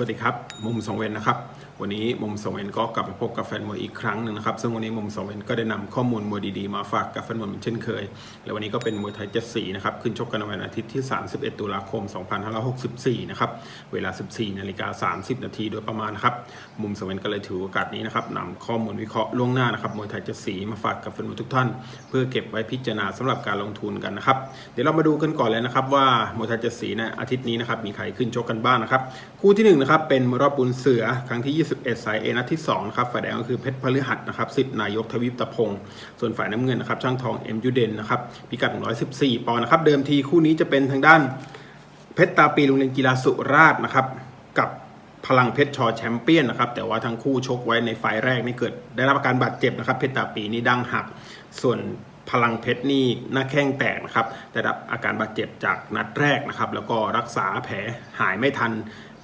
วัสดีครับ มุมสองเวนนะครับ วันนี้มุมสองเวนก็กลับมาพบกับแฟนมวยอีกครั้งหนึ่งนะครับ ซึ่งวันนี้มุมสองเวนก็ได้นำข้อมูลมวยดีๆมาฝากกับแฟนมวยเหมือนเช่นเคย และวันนี้ก็เป็นมวยไทยเจ็ดสีนะครับ ขึ้นชกกันวันอาทิตย์ที่ 31 ตุลาคม 2564 นะครับ เวลา 14 นาฬิกา 30 นาทีโดยประมาณครับ มุมสองเวนก็เลยถือโอกาสนี้นะครับนำข้อมูลวิเคราะห์ล่วงหน้านะครับมวยไทยเจ็ดสีมาฝากกับแฟนมวยทุกท่าน เพื่อเก็บไว้พิจารณาสำหรับการลงทุนกันนะครับ เดี๋ยวเรามาดูกันก่อนเลยนะครับว่ามวยไทยเจ็ดสีในอาทิตย์นี้นะครับมีใครขึ้นชกกันบ้างนะครับคู่ที่1นะครับเป็นมวยรอบบุญเสือครั้งที่21สายเอนัดที่2นะครับฝ่ายแดงก็คือเพชรพฤหัสนะครับสิทธิ์นายกทวิปตะพงศ์ส่วนฝ่ายน้ำเงินนะครับช่างทองเอ็มยูเดนนะครับพิกัด 114 ปอนด์นะครับเดิมทีคู่นี้จะเป็นทางด้านเพชรตาปีโรงเรียนกีฬาสุราษฎร์นะครับกับพลังเพชรชอแชมเปี้ยนนะครับแต่ว่าทั้งคู่ชกไว้ในไฟล์แรกนี่เกิด ได้รับอาการบาดเจ็บนะครับเพชรตาปีนี่ดังหัก ส่วน พลังเพชรนี่หน้าแข้งแตกนะครับได้รับอาการบาดเจ็บจากนัดแรกนะครับ แล้วก็รักษาแผลหายไม่ทัน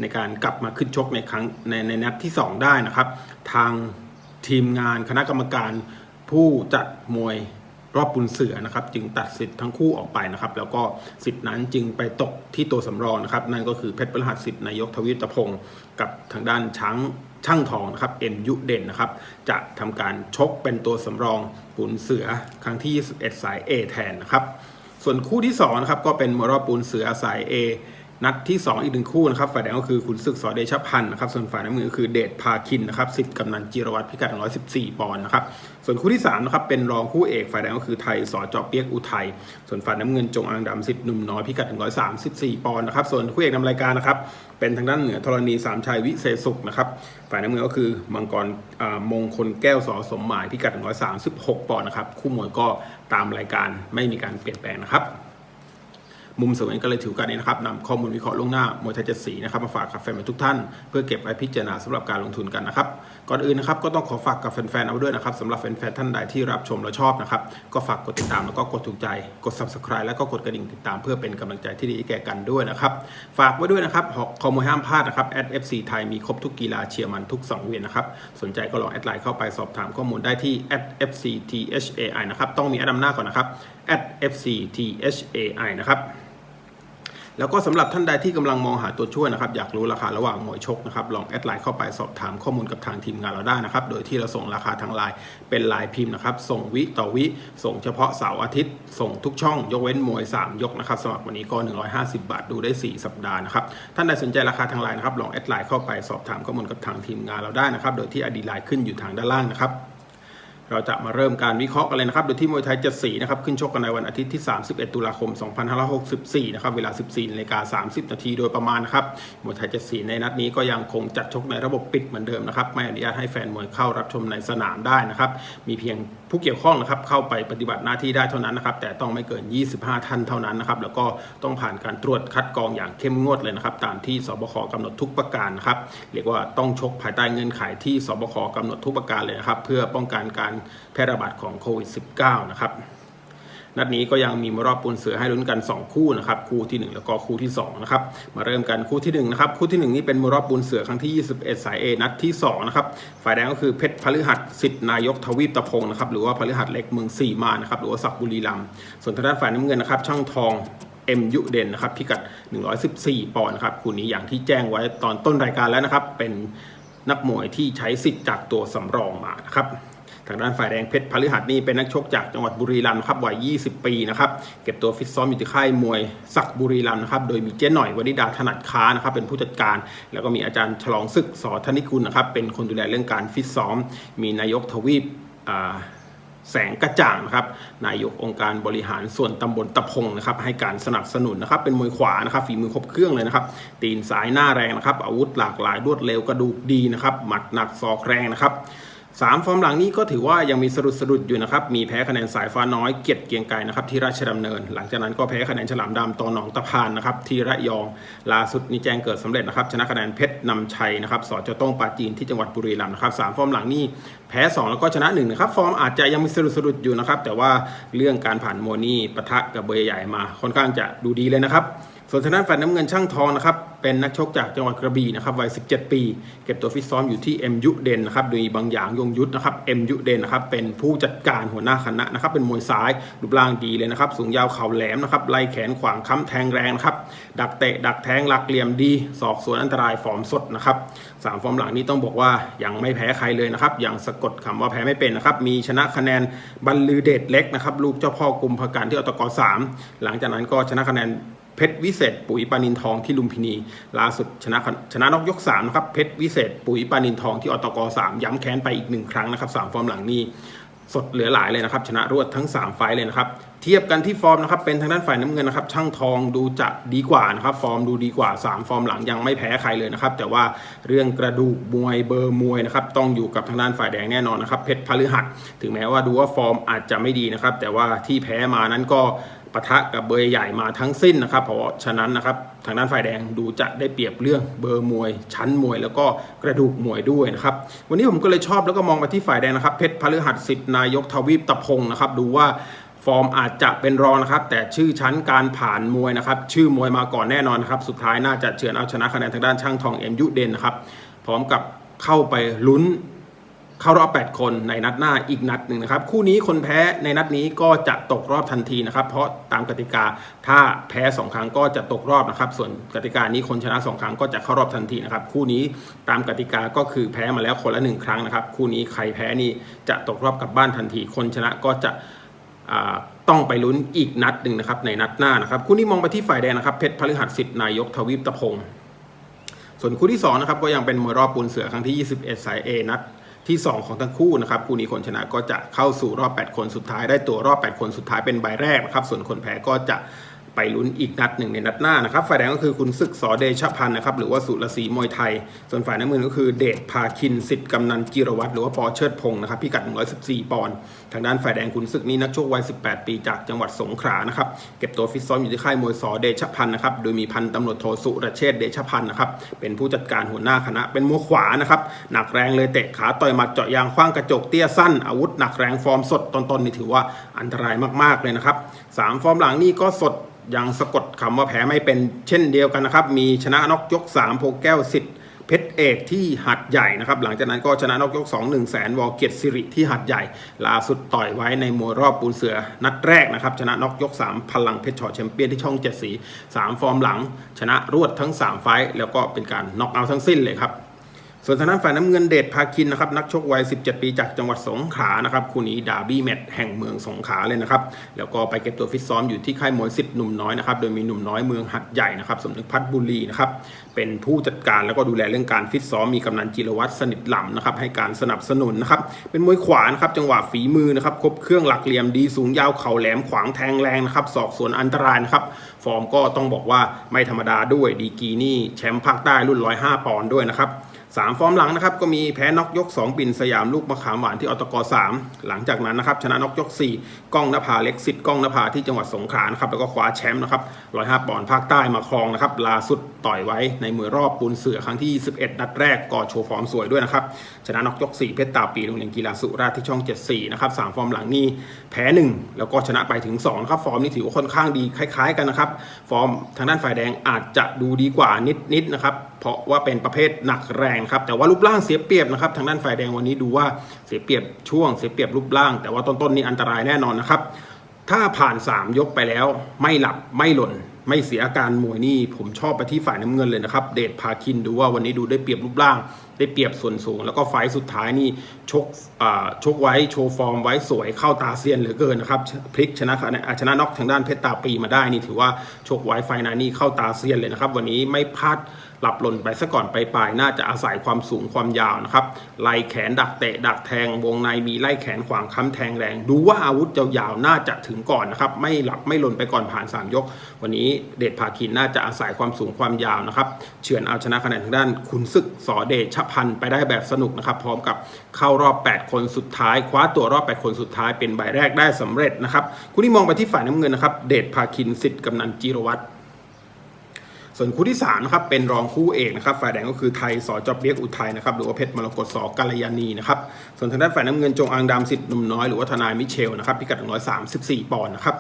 ในการกลับมาขึ้นชกในครั้งในในนัดที่ 2 ได้นะครับ ทางทีมงานคณะกรรมการผู้จัดมวยรอบปุนเสือนะครับ จึงตัดสิทธิ์ทั้งคู่ออกไปนะครับ แล้วก็สิทธิ์นั้นจึงไปตกที่ตัวสำรองนะครับ นั่นก็คือเพชรประหัสสิทธิ์นายกทวีตพงศ์กับทางด้านช้าง ช่างทองนะครับเอ็มยุเด่นนะครับจะทำการชกเป็นตัวสำรองปุนเสือครั้งที่ 21 สาย A แทนนะครับส่วนคู่ที่2นะครับก็เป็นมวยรอปูนเสือสาย A นัดที่ 2 อีกหนึ่งคู่นะครับฝ่ายแดงก็คือขุนศึกสอเดชพันธ์นะครับส่วนฝ่ายน้ำมือก็คือเดชพาคินนะครับสิทธิ์กำนันจิรวัตรพิกัด 114 ปอนด์นะครับส่วนคู่ที่3นะครับเป็นรองคู่เอกฝ่ายแดงก็คือไทยสอจอเปียกอุทัยส่วนฝ่ายน้ำเงินจงอางดำสิทธิ์หนุ่มน้อยพิกัด 134 ปอนด์นะครับส่วนคู่เอกนำรายการนะครับเป็นทางด้านเหนือธรณีสามชัยวิเศษสุขนะครับฝ่ายน้ำเงินก็คือมังกรมงคลแก้วสอสมหมายพิกัด 136 ปอนด์นะครับคู่มวยก็ตามรายการไม่มีการเปลี่ยนแปลงนะครับ มุมสวนก็เลยถือกาสนี้นะครับนำข้อมูลวิเคราะห์ล่วงหน้ามวยไทยเจ็ดสีนะครับมาฝากกับแฟนๆทุกท่าน เพื่อเก็บไว้พิจารณาสำหรับการลงทุนกันนะครับก่อนอื่นนะครับก็ต้องขอฝากกับแฟนๆเอาด้วยนะครับสำหรับแฟนๆท่านใดที่รับชมและชอบนะครับก็ฝากกดติดตามแล้วก็กดถูกใจกด subscribe แล้วก็กดกระดิ่งติดตามเพื่อเป็นกำลังใจที่ดีแก่กันด้วยนะครับฝากไว้ด้วยนะครับข้อมูลห้ามพลาดนะครับ @fc ไทยมีครบทุกกีฬาเชียร์มันทุกสังเวียนนะครับสนใจก็ลองแอดไลน์เข้าไปสอบถามข้อมูลได้ที่ @fcthai นะครับต้องมีแอดนำหน้าก่อนนะครับ @fcthai นะครับ แล้วก็สำหรับท่านใดที่กำลังมองหาตัวช่วยนะครับอยากรู้ราคาระหว่างมวยชกนะครับลองแอดไลน์เข้าไปสอบถามข้อมูลกับทางทีมงานเราได้นะครับโดยที่เราส่งราคาทางไลน์เป็นลน์พิมพ์นะครับส่งวิต่อวิส่งเฉพาะเสาร์อาทิตย์ ส่งทุกช่อง ยกเว้นมวย 3 ยกนะครับสำหรับวันนี้ก็ 150 บาทดูได้ 4 สัปดาห์นะครับท่านใดสนใจราคาทางไลน์นะครับลองแอดไลน์เข้าไปสอบถามข้อมูลกับทางทีมงานเราได้นะครับโดยที่อดีไลน์ขึ้นอยู่ทางด้านล่างนะครับ เราจะมาเริ่มการวิเคราะห์กันเลยนะครับ โดยที่มวยไทยจะสีนะครับ ขึ้นชกกันในวันอาทิตย์ที่ 31 ตุลาคม 2564 นะครับ เวลา 14นาฬิกา30 นาทีโดยประมาณนะครับ มวยไทยจะสีในนัดนี้ก็ยังคงจัดชกในระบบปิดเหมือนเดิมนะครับ ไม่อนุญาตให้แฟนมวยเข้ารับชมในสนามได้นะครับ มีเพียงผู้เกี่ยวข้องนะครับเข้าไปปฏิบัติหน้าที่ได้เท่านั้นนะครับ แต่ต้องไม่เกิน 25 ท่านเท่านั้นนะครับ แล้วก็ต้องผ่านการตรวจคัดกรองอย่างเข้มงวดเลยนะครับ ตามที่สบคกำหนดทุกประการนะครับเรียกว่าต้องชกภายใต้เงื่อนไขที่สบคกำหนดทุกประการเลยนะครับ เพื่อป้องกันการแพร่ระบาดของโควิด -19 นะครับ นัดนี้ก็ยังมีมรอบปูนเสือให้ลุ้นกัน 2 คู่นะครับคู่ที่ 1 แล้วก็คู่ที่2นะครับมาเริ่มกันคู่ที่1นะครับคู่ที่ 1 นี่เป็นมรอบปูนเสือครั้งที่ 21 สาย A นัดที่2นะครับฝ่ายแดงก็คือเพชรพฤหัสสิทธินายกทวีปตะพงนะครับหรือว่าพฤหัสเล็กเมืองสี่มานะครับหรือว่าศักบุรีรัมส่วนทางด้านฝ่ายน้ำเงินนะครับช่างทองเอ็มยุเด่นนะครับพิกัด 114 ปอนด์นะครับคู่นี้อย่างที่แจ้งไว้ตอนต้นรายการแล้วนะครับเป็นนักมวยที่ใช้สิทธิ์จากตัวสำรองมานะครับ ทางด้านฝ่ายแดงเพชรพฤหัสนี่เป็นนักชกจากจังหวัดบุรีรัมย์ครับวัย 20 ปีนะครับเก็บตัวฟิตซ้อมอยู่ที่ค่ายมวยศักบุรีรัมย์นะครับโดยมีเจ๊หน่อยวนิดาถนัดค้านะครับเป็นผู้จัดการ แล้วก็มีอาจารย์ฉลองศึกสอธนิกุลนะครับเป็นคนดูแลเรื่องการฟิตซ้อม มีนายกทวีปแสงกระจ่างนะครับนายกองค์การบริหารส่วนตำบลตะพงนะครับให้การสนับสนุนนะครับเป็นมวยขวานะครับฝีมือครบเครื่องเลยนะครับตีนซ้ายหน้าแรงนะครับอาวุธหลากหลายรวดเร็วกระดูกดีนะครับหมัดหนักศอกแรงนะครับ สามฟอร์มหลังนี้ก็ถือว่ายังมีสะดุดสะดุดอยู่นะครับ มีแพ้คะแนนสายฟ้าน้อยเกียรติเกียงไกรนะครับที่ราชดำเนิน หลังจากนั้นก็แพ้คะแนนฉลามดำตอหนองตะพานนะครับที่ระยองล่าสุดนี้แจ้งเกิดสำเร็จนะครับชนะคะแนนเพชรนำชัยนะครับสจต้องปาจีนที่จังหวัดบุรีรัมย์นะครับสามฟอร์มหลังนี้แพ้ 2 แล้วก็ชนะ1นะครับฟอร์มอาจจะยังมีสะดุดสะดุดอยู่นะครับแต่ว่าเรื่องการผ่านโมนี่ปะทะกับเบอร์ใหญ่มาค่อนข้างจะดูดีเลยนะครับ ส่วนทางด้านฝ่ายน้ำเงินช่างทองนะครับ เป็นนักชกจากจังหวัดกระบี่นะครับวัย 17 ปี เก็บตัวฟิตซ้อมอยู่ที่เอ็มยุเดนนะครับโดยบางอย่างยงยุทธนะครับเอ็มยุเดนนะครับเป็นผู้จัดการหัวหน้าคณะนะครับ เป็นมวยซ้ายรูปร่างดีเลยนะครับ สูงยาวเข่าแหลมนะครับไล่แขนขวางค้ำแทงแรงนะครับ ดักเตะดักแทงหลักเหลี่ยมดีศอกสวนอันตรายฟอร์มสดนะครับสามฟอร์มหลังนี้ต้องบอกว่ายังไม่แพ้ใครเลยนะครับยังสะกดคำว่าแพ้ไม่เป็นนะครับมีชนะคะแนนบรรลือเดชเล็กนะครับลูกเจ้าพ่อกุมภการที่อตกสามหลังจากนั้นก็ชนะคะแนน เพชรวิเศษปุ๋ยปานินทองที่ลุมพินีล่าสุดชนะชนะนอกยก3นะครับเพชรวิเศษปุ๋ยปานินทองที่อตก3ย้ำแค้นไปอีกหนึ่งครั้งนะครับสามฟอร์มหลังนี้สดเหลือหลายเลยนะครับ ชนะรวดทั้ง 3 ไฟเลยนะครับ เทียบกันที่ฟอร์มนะครับ เป็นทางด้านฝ่ายน้ำเงินนะครับ ช่างทองดูจะดีกว่านะครับ ฟอร์มดูดีกว่า 3 ฟอร์มหลังยังไม่แพ้ใครเลยนะครับ แต่ว่าเรื่องกระดูกมวยเบอร์มวยนะครับ ต้องอยู่กับทางด้านฝ่ายแดงแน่นอนนะครับ เพชรพฤหัส ถึงแม้ว่าดูว่าฟอร์มอาจจะไม่ดีนะครับ แต่ว่าที่แพ้มานั้นก็ ปะทะกับเบอร์ใหญ่มาทั้งสิ้นนะครับ เพราะฉะนั้นนะครับทางด้านฝ่ายแดงดูจะได้เปรียบเรื่องเบอร์มวย ชั้นมวย แล้วก็กระดูกมวยด้วยนะครับวันนี้ผมก็เลยชอบแล้วก็มองไปที่ฝ่ายแดงนะครับเพชรพฤหัสสิทธิ์นายกทวีปตะพงนะครับดูว่าฟอร์มอาจจะเป็นรองนะครับ แต่ชื่อชั้นการผ่านมวยนะครับ ชื่อมวยมาก่อนแน่นอนนะครับ สุดท้ายน่าจะเฉือนเอาชนะคะแนนทางด้านช่างทองเอ็มยุเดนนะครับ พร้อมกับเข้าไปลุ้น เข้ารอบ 8 คนในนัดหน้าอีกนัดหนึ่งนะครับ คู่นี้คนแพ้ในนัดนี้ก็จะตกรอบทันทีนะครับ เพราะตามกติกาถ้าแพ้ 2 ครั้งก็จะตกรอบนะครับ ส่วนกติกานี้คนชนะ 2 ครั้งก็จะเข้ารอบทันทีนะครับ คู่นี้ตามกติกาก็คือแพ้มาแล้วคนละ 1 ครั้งนะครับ คู่นี้ใครแพ้นี่จะตกรอบกลับบ้านทันที คนชนะก็จะต้องไปลุ้นอีกนัดหนึ่งนะครับในนัดหน้านะครับคู่นี้มองไปที่ฝ่ายแดงนะครับเพชรพฤหัสสิทธิ์นายกทวีปตะพงศ์ส่วนคู่ที่2นะครับก็ยังเป็นมวยรอบปูนเสือครั้งที่ 21 สาย A นัด ที่ 2 ของทั้งคู่นะครับคู่นี้คนชนะก็จะเข้าสู่รอบ 8 คนสุดท้ายได้ตัวรอบ 8 คนสุดท้ายเป็นใบแรกนะครับส่วนคนแพ้ก็จะ ไปลุ้นอีกนัดหนึ่งในนัดหน้านะครับฝ่ายแดงก็คือคุณศึกสอเดชพันธ์นะครับหรือว่าสุรศรีมวยไทย ส่วนฝ่ายน้ำเงินก็คือเดชพาคินสิทธิ์กำนันจิรวัตรหรือว่าปอเชิดพงศ์นะครับพิกัด 114 ปอนด์ทางด้านฝ่ายแดงคุณศึกนี่นักชกวัย 18 ปีจากจังหวัดสงขลานะครับเก็บตัวฟิตซ้อมอยู่ที่ค่ายมวยสอเดชพันธ์นะครับโดยมีพันตำรวจโทสุรเชษเดชพันธ์นะครับเป็นผู้จัดการหัวหน้าคณะเป็นมวยขวานะครับหนักแรงเลยเตะขาต่อยหมัดเจาะยางคว้างกระจกเตี้ยสั้นอาวุธหนักแรงฟอร์มสดต้นๆนี่ถือว่าอันตรายมากๆเลยนะครับสามฟอร์มหลังนี่ก็สดยังสะกดคำว่าแพ้ไม่เป็นเช่นเดียวกันนะครับ มีชนะนอกยก 3 โพแก้วสิทธิ์เพชรเอกที่หัดใหญ่นะครับ หลังจากนั้นก็ชนะนอกยก 2 1แสนวอลเกียรติสิริที่หัดใหญ่ล่าสุดต่อยไว้ในมวยรอบปูนเสือนัดแรกนะครับ ชนะนอกยก 3 พลังเพชรชอแชมเปี้ยนที่ช่องเจ็ดสี3ฟอร์มหลัง ชนะรวดทั้ง 3 ไฟต์แล้วก็เป็นการน็อกเอาท์ทั้งสิ้นเลยครับ ส่วนทางด้านฝ่ายน้ำเงินเดชพาคินนะครับนักชกวัย 17 ปีจากจังหวัดสงขลานะครับคู่นี้ดาร์บี้แมตช์แห่งเมืองสงขลาเลยนะครับแล้วก็ไปเก็บตัวฟิตซ้อมอยู่ที่ค่ายมวยสิทธิ์หนุ่มน้อยนะครับโดยมีหนุ่มน้อยเมืองหัดใหญ่นะครับสมนึกพัฒน์บุรีนะครับเป็นผู้จัดการแล้วก็ดูแลเรื่องการฟิตซ้อมมีกำนันจิรวัตรสนิทหล่ำนะครับให้การสนับสนุนนะครับเป็นมวยขวานะครับจังหวะฝีมือนะครับครบเครื่องหลักเหลี่ยมดีสูงยาวเข่าแหลมขวางแทงแรงนะครับศอกสวนอันตรายนะครับฟอร์มก็ต้องบอกว่าไม่ธรรมดาด้วยดีกีนี่แชมป์ภาคใต้รุ่น 105 ปอนด์ด้วยนะครับ สามฟอร์มหลังนะครับก็มีแพ้น็อกยก 2 บินสยามลูกมะขามหวานที่อตก3หลังจากนั้นนะครับชนะน็อกยก 4 ก้องนภาเล็กสิทธิ์ก้องนภาที่จังหวัดสงขลานะครับแล้วก็คว้าแชมป์นะครับ105ปอนด์ภาคใต้มาครองนะครับล่าสุดต่อยไว้ในมือรอบปูนเสือครั้งที่21นัดแรกก็โชว์ฟอร์มสวยด้วยนะครับชนะน็อกยก 4 เพชรตาปีโรงเรียนกีฬาสุราษฎร์ที่ช่อง 74นะครับสามฟอร์มหลังนี่แพ้ 1 แล้วก็ชนะไปถึง2นะครับฟอร์มนี่ถือว่าค่อนข้างดีคล้าย ๆ กันนะครับฟอร์มทางด้านฝ่ายแดงอาจจะดูดีกว่านิดๆนะครับเพราะว่าเป็นประเภทหนักแรงครับแต่ว่ารูปร่างเสียเปรียบนะครับทางด้านฝ่ายแดงวันนี้ดูว่าเสียเปรียบช่วงเสียเปรียบรูปร่าง แต่ว่าต้นๆนี่อันตรายแน่นอนนะครับถ้าผ่าน 3 ยกไปแล้ว ไม่หลับไม่หล่น ไม่เสียอาการมวยนี่ ผมชอบไปที่ฝ่ายน้ำเงินเลยนะครับ เดชพาคินดูว่าวันนี้ดูได้เปรียบรูปร่าง ได้เปรียบส่วนสูง แล้วก็ไฟสุดท้ายนี่ชกชกไว้โชว์ฟอร์มไว้สวยเข้าตาเซียนเหลือเกินนะครับพลิกชนะคะแนนอ่าชนะน็อกทางด้านเพชรตาปีมาได้นี่ถือว่าชกไว้ไฟนานี่เข้าตาเซียนเลยนะครับ วันนี้ไม่พลาด หลับหล่นไปซะก่อนไปปลายน่าจะอาศัยความสูงความยาวนะครับไล่แขนดักเตะดักแทง วงในมีไล่แขนขวางค้ำแทงแรง ดูว่าอาวุธยาวๆน่าจะถึงก่อนนะครับ ไม่หลับไม่หล่นไปก่อนผ่าน 3 ยก วันนี้เดชพาคินน่าจะอาศัยความสูงความยาวนะครับเฉือนเอาชนะคะแนนทางด้านขุนศึกสอเดชพันธ์ไปได้แบบสนุกนะครับ พร้อมกับเข้ารอบ 8 คนสุดท้าย คว้าตัวรอบ 8 คนสุดท้ายเป็นใบแรกได้สำเร็จนะครับคุณที่มองไปที่ฝ่ายน้ำเงินนะครับเดชพาคินสิทธิ์กำนันจิรวัตร ส่วนคู่ที่3นะครับเป็นรองคู่เอกนะครับฝ่ายแดงก็คือไทยสอจอบเบียกอุทัยนะครับหรือว่าเพชรมรกตสอกาลยานีนะครับส่วนทางด้านฝ่ายน้ำเงินจงอางดำสิทธิ์หนุ่มน้อยหรือว่าทนายมิเชลนะครับพิกัด134ปอนด์นะครับ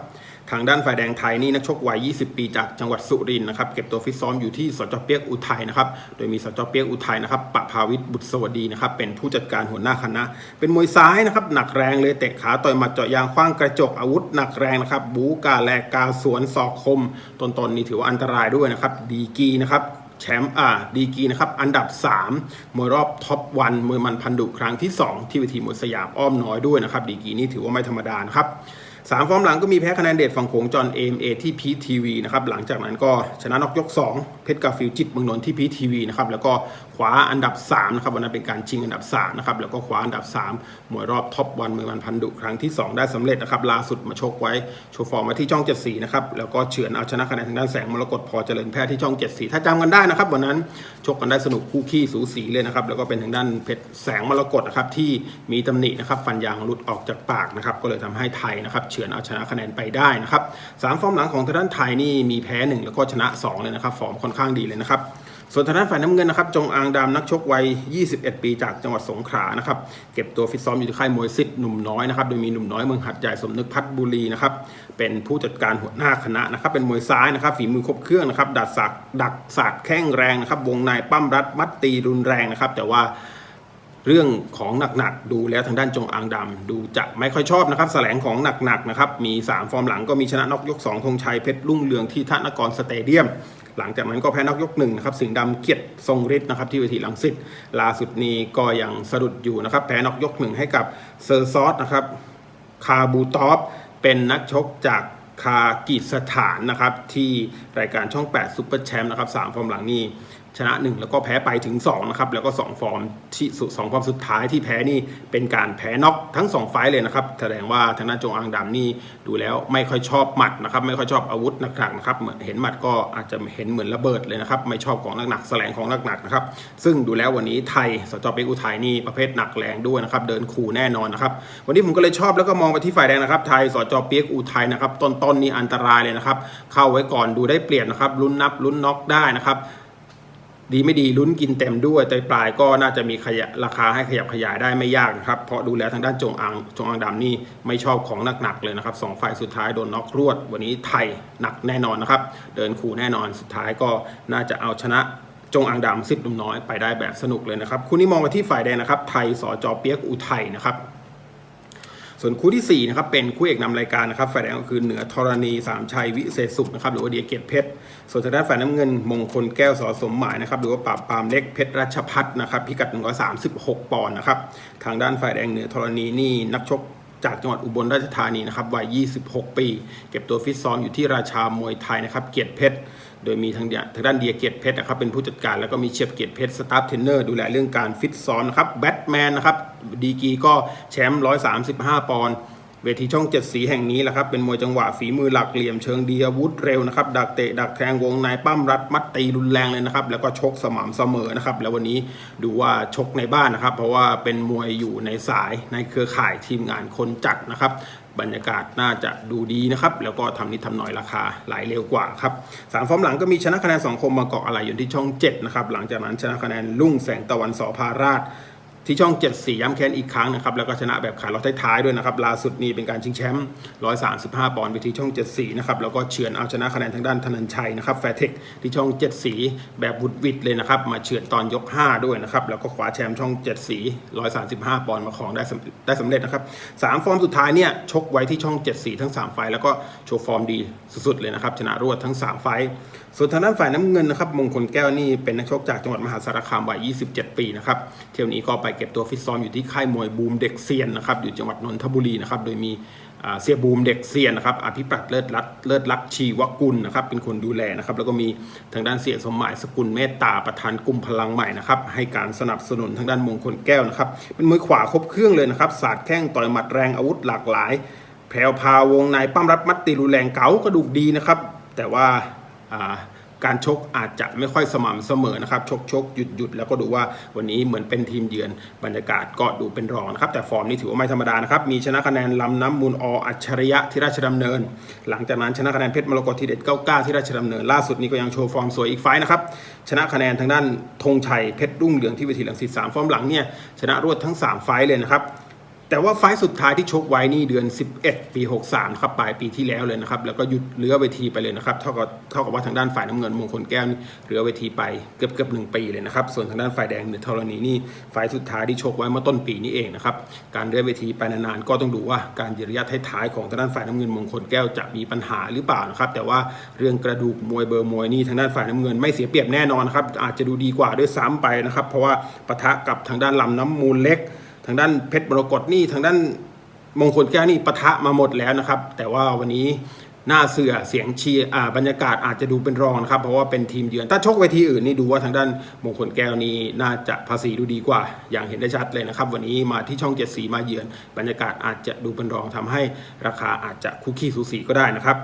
ทางด้านฝ่ายแดงไทยนี่นักชกวัย 20 ปีจากจังหวัดสุรินทร์นะครับเก็บตัวฟิตซ้อมอยู่ที่สจเปียกอุทัยนะครับโดยมีสจเปียกอุทัยนะครับปะภาวิทย์บุตรสวัสดีนะครับเป็นผู้จัดการหัวหน้าคณะ เป็นมวยซ้ายนะครับหนักแรงเลยเตะขาต่อยหมัดเจาะยางคว้างกระจกอาวุธหนักแรงนะครับบูกาแลกกาสวนศอกคมตนๆนี่ถือว่าอันตรายด้วยนะครับดีกีนะครับแชมป์อ่าดีกีนะครับ อันดับ 3 มวยรอบท็อปวันมวยมันพันดุครั้งที่ 2 ที่เวทีมวยสยามอ้อมน้อยด้วยนะครับ ดีกีนี่ถือว่าไม่ธรรมดานะครับ สามฟอร์มหลังก็มีแพ้คะแนนเด็ดฝั่งโขงจอห์นเอมเอที่พีทีวีนะครับหลังจากนั้นก็ชนะนอกยก 2 เพชรกาฟิลจิตเมืองนนท์ที่พีทีวีนะครับแล้วก็ คว้าอันดับ3นะครับวันนั้นเป็นการชิงอันดับ3นะครับแล้วก็คว้าอันดับ3มวยรอบท็อปวันเมวยมันพันดุครั้งที่ 2 ได้สำเร็จนะครับล่าสุดมาชกไว้โชว์ฟอร์มมาที่ช่อง 74นะครับแล้วก็เฉือนเอาชนะคะแนนทางด้านแสงมรกตพอเจริญแพทย์ที่ช่อง 74 ถ้าจำกันได้นะครับวันนั้นชกกันได้สนุกคู่ขี้สูสีเลยนะครับแล้วก็เป็นทางด้านเพชรแสงมรกตนะครับที่มีตำหนินะครับฟันยางหลุดออกจากปากนะครับก็เลยทำให้ไทยนะครับเฉือนเอาชนะคะแนนไปได้นะครับสามฟอร์มหลังของทางด้านไทยนี่มีแพ้หนึ่งแล้วก็ชนะสองเลยนะครับฟอร์มค่อนข้างดีเลยนะครับ ส่วนทางด้านฝ่ายน้ำเงินนะครับจงอางดำนักชกวัย 21 ปีจากจังหวัดสงขลานะครับเก็บตัวฟิตซ้อมอยู่ที่ค่ายมวยซิดหนุ่มน้อยนะครับโดยมีหนุ่มน้อยเมืองหัดใหญ่สมนึกพัฒน์บุรีนะครับเป็นผู้จัดการหัวหน้าคณะนะครับเป็นมวยซ้ายนะครับฝีมือครบเครื่องนะครับดัดสักดักสาดแข้งแรงนะครับวงในปั้มรัดมัดตีรุนแรงนะครับแต่ว่าเรื่องของหนักๆดูแล้วทางด้านจงอางดำดูจะไม่ค่อยชอบนะครับแสลงของหนักๆนะครับมี 3 ฟอร์มหลังก็มีชนะนอกยก 2 ธงชัยเพชรรุ่งเรืองที่ท่านกรสเตเดียม หลังจากนั้นก็แพ้นอกยกหนึ่งนะครับสิงห์ดำเกียรติทรงฤทธิ์นะครับที่เวทีลังสิตล่าสุดนี้ก็ยังสะดุดอยู่นะครับแพ้นอกยกหนึ่งให้กับเซอร์ซอสนะครับคาบูตอฟเป็นนักชกจากคากิสถานนะครับที่รายการช่อง 8 ซุปเปอร์แชมป์นะครับสามฟอร์มหลังนี้ ชนะ 1 แล้วก็แพ้ไปถึง2นะครับแล้วก็ 2 ฟอร์มที่สองฟอร์มสุดท้ายที่แพ้นี่เป็นการแพ้น็อกทั้ง 2 ไฟต์เลยนะครับแสดงว่าทางด้านจงอางดำนี่ดูแล้วไม่ค่อยชอบหมัดนะครับไม่ค่อยชอบอาวุธหนักๆนะครับเหมือนเห็นหมัดก็อาจจะเห็นเหมือนระเบิดเลยนะครับไม่ชอบของหนักๆแสลงของหนักๆนะครับซึ่งดูแล้ววันนี้ไทยสจเปกอุทัยนี่ประเภทหนักแรงด้วยนะครับเดินขู่แน่นอนนะครับวันนี้ผมก็เลยชอบแล้วก็มองไปที่ฝ่ายแดงนะครับไทยสจเปียกอุทัยนะครับต้นๆนี่อันตรายเลยนะครับเข้าไว้ก่อนดูได้เปรียบนะครับลุ้นนับลุ้นน็อกได้นะครับ ดีไม่ดีลุ้นกินเต็มด้วยแต่ปลายก็น่าจะมีขยะราคาให้ขยับขยายได้ไม่ยากนะครับ เพราะดูแล้วทางด้านจงอางจงอางดำนี่ไม่ชอบของหนักๆเลยนะครับสองฝ่ายสุดท้ายโดนน็อกรวด วันนี้ไทยหนักแน่นอนนะครับ เดินขู่แน่นอนสุดท้ายก็น่าจะเอาชนะจงอางดำสิบดุมน้อยไปได้แบบสนุกเลยนะครับ คู่นี้มองไปที่ฝ่ายแดงนะครับ ไทยสจเปียกอุทัยนะครับ ส่วนคู่ที่ 4 นะครับ เป็นคู่เอกนำรายการนะครับฝ่ายแดงก็คือเหนือธรณีสามชัยวิเศษสุขนะครับหรือว่าเดียเกตเพชรส่วนทางด้านฝ่ายน้ำเงินมงคลแก้วสอสมหมายนะครับหรือว่าปราบปรามเล็กเพชรรัชพัฒน์นะครับพิกัด 136 ปอนด์นะครับทางด้านฝ่ายแดงเหนือธรณีนี่นักชกจากจังหวัดอุบลราชธานีนะครับวัย 26 ปี เก็บตัวฟิตซ้อมอยู่ที่ราชามวยไทยนะครับ เกียรติเพชร โดยมีทางทางด้านเดียเกียรติเพชรนะครับเป็นผู้จัดการแล้วก็มีเชียบเกียรติเพชรสตาฟเทรนเนอร์ดูแลเรื่องการฟิตซ้อมนะครับแบทแมนนะครับดีกีก็แชมป์135 ปอนด์เวทีช่องเจ็ดสีแห่งนี้แหละครับเป็นมวยจังหวะฝีมือหลักเหลี่ยมเชิงดีอาวุธเร็วนะครับดักเตะดักแทงวงในปั้มรัดมัดตีรุนแรงเลยนะครับแล้วก็ชกสม่ำเสมอนะครับแล้ววันนี้ดูว่าชกในบ้านนะครับ เพราะว่าเป็นมวยอยู่ในสายในเครือข่ายทีมงานคนจัดนะครับ บรรยากาศน่าจะดูดีนะครับ แล้วก็ทำนิดทำหน่อยราคาไหลเร็วกว่าครับสามฟอร์มหลังก็มีชนะคะแนนสองคมมาเกาะอะไรอยู่ที่ช่อง 7 นะครับ หลังจากนั้นชนะคะแนนลุ่งแสงตะวันสอพาราช ที่ช่อง 7 4 ย้ำแค้นอีกครั้งนะครับ แล้วก็ชนะแบบขาดรอท้ายๆด้วยนะครับ ล่าสุดนี้เป็นการชิงแชมป์ 135 ปอนด์ไปที่ช่อง 7 4 นะครับ แล้วก็เฉือนเอาชนะคะแนนทางด้านธนันชัยนะครับ แฟร์เทคที่ช่อง7สีแบบบุดวิดเลยนะครับ มาเฉือนตอนยก 5 ด้วยนะครับ แล้วก็คว้าแชมป์ช่อง7สี135 ปอนด์มาครองได้สำได้สำเร็จนะครับสามฟอร์มสุดท้ายเนี่ย ชกไว้ที่ช่อง7สีทั้ง 3 ไฟแล้วก็โชว์ฟอร์มดีสุดๆเลยนะครับ ชนะรวดทั้ง 3 ไฟส่วนทางด้านฝ่ายน้ำเงินนะครับ มงคลแก้วนี่เป็นนักชกจากจังหวัดมหาสารคามวัย 27 ปีนะครับ เที่ยวนี้ก็ไปเก็บตัวฟิตซ้อมอยู่ที่ค่ายมวยบูมเด็กเซียนนะครับอยู่จังหวัดนนทบุรีนะครับโดยมีเสียบูมเด็กเซียนนะครับอภิปรัตเลิศรัตเลิศรักชีวกุลนะครับเป็นคนดูแลนะครับแล้วก็มีทางด้านเสียสมหมายสกุลเมตตาประธานกลุ่มพลังใหม่นะครับให้การสนับสนุนทางด้านมงคลแก้วนะครับเป็นมวยขวาครบเครื่องเลยนะครับสาดแข้งต่อยหมัดแรงอาวุธหลากหลาย แผวพาวงในปั้มรัดมัดตีรุนแรงเก๋ากระดูกดีนะครับแต่ว่าอ่า การชกอาจจะไม่ค่อยสม่ำเสมอนะครับ ชกชกหยุดหยุดแล้วก็ดูว่าวันนี้เหมือนเป็นทีมเยือนบรรยากาศก็ดูเป็นรองนะครับ แต่ฟอร์มนี้ถือว่าไม่ธรรมดานะครับ มีชนะคะแนนลำน้ำมูลออัจฉริยะที่ราชดำเนิน หลังจากนั้นชนะคะแนนเพชรมรกตทีเด็ด99ที่ราชดำเนิน ล่าสุดนี้ก็ยังโชว์ฟอร์มสวยอีกไฟต์นะครับชนะคะแนนทางด้านธงชัยเพชรรุ่งเรืองที่เวทีหลังสิตสามฟอร์มหลังเนี่ยชนะรวดทั้ง 3 ไฟต์เลยนะครับ แต่ว่าไฟสุดท้ายที่ชกไว้นี่เดือน 11 ปี 63ครับปลายปีที่แล้วเลยนะครับ แล้วก็หยุดเลือเวทีไปเลยนะครับเท่ากับเท่ากับว่าทางด้านฝ่ายน้ำเงินมงคลแก้วเหลือเวทีไปเกือบเกือบหนึ่งปีเลยนะครับ ส่วนทางด้านฝ่ายแดงเหนือธรณีนี่ไฟสุดท้ายที่ชกไว้เมื่อต้นปีนี้เองนะครับการเลือเวทีไปนานๆก็ต้องดูว่าการยืนระยะท้ายๆของทางด้านฝ่ายน้ำเงินมงคลแก้วจะมีปัญหาหรือเปล่านะครับ แต่ว่าเรื่องกระดูกมวยเบอร์มวยนี่ทางด้านฝ่ายน้ำเงินไม่เสียเปรียบแน่นอนนะครับอาจจะดูดีกว่าด้วยซ้ำไปนะครับ เพราะว่าปะทะกับทางด้านลำน้ำมูลเล็ก ทางด้านเพชรมรกตนี่ทางด้านมงคลแก้วนี่ปะทะมาหมดแล้วนะครับ แต่ว่าวันนี้หน้าเสือเสียงเชียร์บรรยากาศอาจจะดูเป็นรองนะครับ เพราะว่าเป็นทีมเยือนถ้าชกเวทีอื่นนี่ดูว่าทางด้านมงคลแก้วนี่น่าจะภาษีดูดีกว่า อย่างเห็นได้ชัดเลยนะครับ วันนี้มาที่ช่องเจ็ดสีมาเยือน บรรยากาศอาจจะดูเป็นรองทำให้ราคาอาจจะคุกคีสูสีก็ได้นะครับ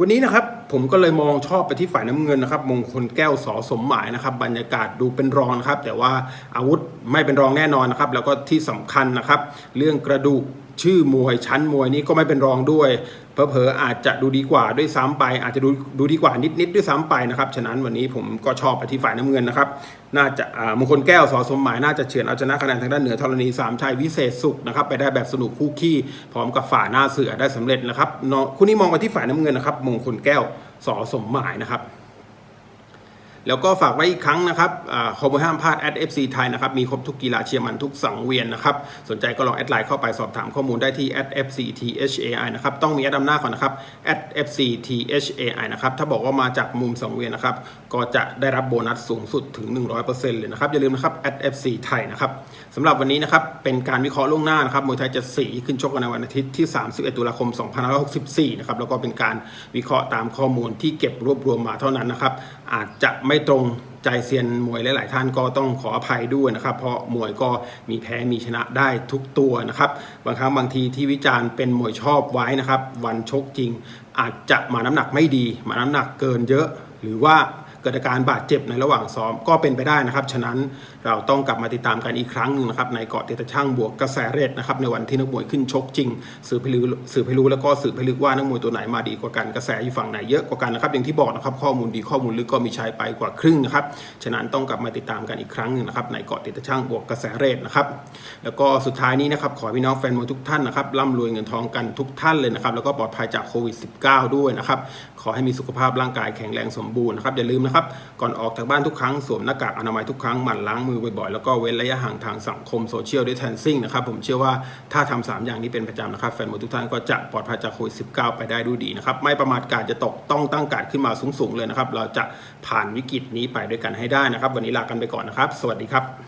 วันนี้นะครับผมก็เลยมองชอบไปที่ฝ่ายน้ำเงินนะครับมงคลแก้วสอสมหมายนะครับบรรยากาศดูเป็นรองนะครับ แต่ว่าอาวุธไม่เป็นรองแน่นอนนะครับแล้วก็ที่สำคัญนะครับ เรื่องกระดูก ชื่อมวยชั้นมวยนี้ก็ไม่เป็นรองด้วยเผลอๆอาจจะดูดีกว่าด้วยซ้ำไป อาจจะดูดูดีกว่านิดๆด้วยซ้ำไปนะครับฉะนั้นวันนี้ผมก็ชอบไปที่ฝ่ายน้ำเงินนะครับ น่าจะมงคลแก้วสอสมหมายน่าจะเฉือนเอาชนะคะแนนทางด้านเหนือธรณีสามชัยวิเศษสุขนะครับไปได้แบบสนุกคู่ขี้พร้อมกับฝ่าหน้าเสือได้สำเร็จนะครับเนาะคู่นี้มองไปที่ฝ่ายน้ำเงินนะครับมงคลแก้วสอสมหมายนะครับ แล้วก็ฝากไว้อีกครั้งนะครับขอมห้ามพลาด @fc ไทยนะครับ มีครบทุกกีฬาเชียร์มันทุกสังเวียนนะครับ สนใจก็ลองแอดไลน์เข้าไปสอบถามข้อมูลได้ที่ @fcthai นะครับ ต้องมีแอดนำหน้าก่อนนะครับ @fcthai นะครับ ถ้าบอกว่ามาจากมุมสังเวียนนะครับ ก็จะได้รับโบนัสสูงสุดถึง 100%เลยนะครับ อย่าลืมนะครับ @fc ไทยนะครับสำหรับวันนี้นะครับ เป็นการวิเคราะห์ล่วงหน้านะครับ มวยไทยจะสีขึ้นชกกันในวันอาทิตย์ที่ 31 ตุลาคม 2564 นะครับ แล้วก็เป็นการวิเคราะห์ตามข้อมูลที่เก็บรวบรวมมาเท่านั้นนะครับ อาจจะไม่ตรงใจเซียนมวยหลาย ๆ ท่านก็ต้องขออภัยด้วยนะครับ เพราะมวยก็มีแพ้มีชนะได้ทุกตัวนะครับ บางครั้งบางทีที่วิจารณ์เป็นมวยชอบไว้นะครับ วันชกจริง อาจจะมาน้ำหนักไม่ดี มาน้ำหนักเกินเยอะ หรือว่า กิดอาการบาดเจ็บในระหว่างซ้อมก็เป็นไปได้นะครับ ฉะนั้นเราต้องกลับมาติดตามกันอีกครั้งหนึ่งนะครับในเกาะเตตช่างบวกกระแสเรทนะครับในวันที่นักมวยขึ้นชกจริง สืบให้รู้สืบให้รู้แล้วก็สืบให้ลึกว่านักมวยตัวไหนมาดีกว่ากันกระแสอยู่ฝั่งไหนเยอะกว่ากันนะครับอย่างที่บอกนะครับข้อมูลดีข้อมูลลึกก็มีใช้ไปกว่าครึ่งนะครับฉะนั้นต้องกลับมาติดตามกันอีกครั้งหนึ่งนะครับในเกาะเตตช่างบวกกระแสเรทนะครับแล้วก็สุดท้ายนี้นะครับขอพี่น้องแฟนมวยทุกท่านนะครับร่ำรวยเงินทองกันทุกท่านเลยนะครับแล้วก็ปลอดภัยจากโควิด -19 ด้วยนะครับ อให้มีสุขภาพร่างกายแข็งแรงสมบูรณ์นะครับอย่าลืมนะครับก่อนออกจากบ้านทุกครั้งสวมหน้ากากอนามัยทุกครั้งหมั่นล้างมือบ่อยๆแล้วก็เว้นระยะห่างทางสังคมโซเชียลด้วยแทนซิ่งนะครับผมเชื่อว่าถ้าทำสามอย่างนี้เป็นประจำนะครับแฟนมวยทุกท่านก็จะปลอดภัยจากโควิด -19 ไปได้ด้วยดีนะครับไม่ประมาทการจะตกต้องตั้งการขึ้นมาสูงๆเลยนะครับเราจะผ่านวิกฤตนี้ไปด้วยกันให้ได้นะครับ วันนี้ลากันไปก่อนนะครับ สวัสดีครับ